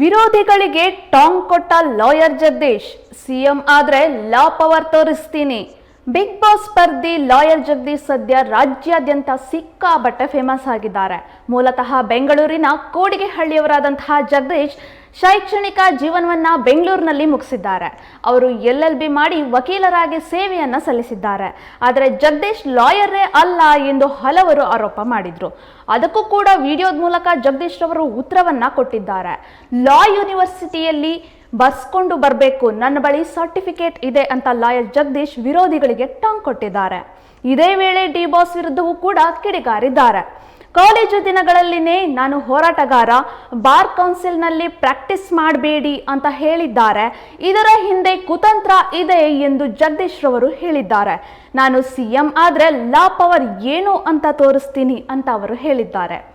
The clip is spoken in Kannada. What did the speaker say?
ವಿರೋಧಿಗಳಿಗೆ ಟಾಂಗ್ ಕೊಟ್ಟ ಲಾಯರ್ ಜಗದೀಶ್. ಸಿಎಂ ಆದ್ರೆ ಲಾ ಪವರ್ ತೋರಿಸ್ತೀನಿ. ಬಿಗ್ ಬಾಸ್ ಸ್ಪರ್ಧಿ ಲಾಯರ್ ಜಗದೀಶ್ ಸದ್ಯ ರಾಜ್ಯಾದ್ಯಂತ ಸಿಕ್ಕಾಬಟ್ಟೆ ಫೇಮಸ್ ಆಗಿದ್ದಾರೆ. ಮೂಲತಃ ಬೆಂಗಳೂರಿನ ಕೋಡಿಗೆಹಳ್ಳಿಯವರಾದಂತಹ ಜಗದೀಶ್ ಶೈಕ್ಷಣಿಕ ಜೀವನವನ್ನ ಬೆಂಗಳೂರಿನಲ್ಲಿ ಮುಗಿಸಿದ್ದಾರೆ. ಅವರು ಎಲ್ ಎಲ್ ಬಿ ಮಾಡಿ ವಕೀಲರಾಗಿ ಸೇವೆಯನ್ನ ಸಲ್ಲಿಸಿದ್ದಾರೆ. ಆದರೆ ಜಗದೀಶ್ ಲಾಯರೇ ಅಲ್ಲ ಎಂದು ಹಲವರು ಆರೋಪ ಮಾಡಿದ್ರು. ಅದಕ್ಕೂ ಕೂಡ ವಿಡಿಯೋದ ಮೂಲಕ ಜಗದೀಶ್ ರವರು ಉತ್ತರವನ್ನ ಕೊಟ್ಟಿದ್ದಾರೆ. ಲಾ ಯೂನಿವರ್ಸಿಟಿಯಲ್ಲಿ ಬರ್ಸ್ಕೊಂಡು ಬರಬೇಕು, ನನ್ನ ಬಳಿ ಸರ್ಟಿಫಿಕೇಟ್ ಇದೆ ಅಂತ ಲಾಯರ್ ಜಗದೀಶ್ ವಿರೋಧಿಗಳಿಗೆ ಟಾಂಗ್ ಕೊಟ್ಟಿದ್ದಾರೆ. ಇದೇ ವೇಳೆ ಡಿ ಬಾಸ್ ವಿರುದ್ಧವೂ ಕೂಡ ಕಿಡಿಗಾರಿದ್ದಾರೆ. ಕಾಲೇಜು ದಿನಗಳಲ್ಲಿನೇ ನಾನು ಹೋರಾಟಗಾರ, ಬಾರ್ ಕೌನ್ಸಿಲ್ನಲ್ಲಿ ಪ್ರಾಕ್ಟೀಸ್ ಮಾಡಬೇಡಿ ಅಂತ ಹೇಳಿದ್ದಾರೆ. ಇದರ ಹಿಂದೆ ಕುತಂತ್ರ ಇದೆ ಎಂದು ಜಗದೀಶ್ ರವರು ಹೇಳಿದ್ದಾರೆ. ನಾನು ಸಿಎಂ ಆದರೆ ಲಾ ಪವರ್ ಏನು ಅಂತ ತೋರಿಸ್ತೀನಿ ಅಂತ ಅವರು ಹೇಳಿದ್ದಾರೆ.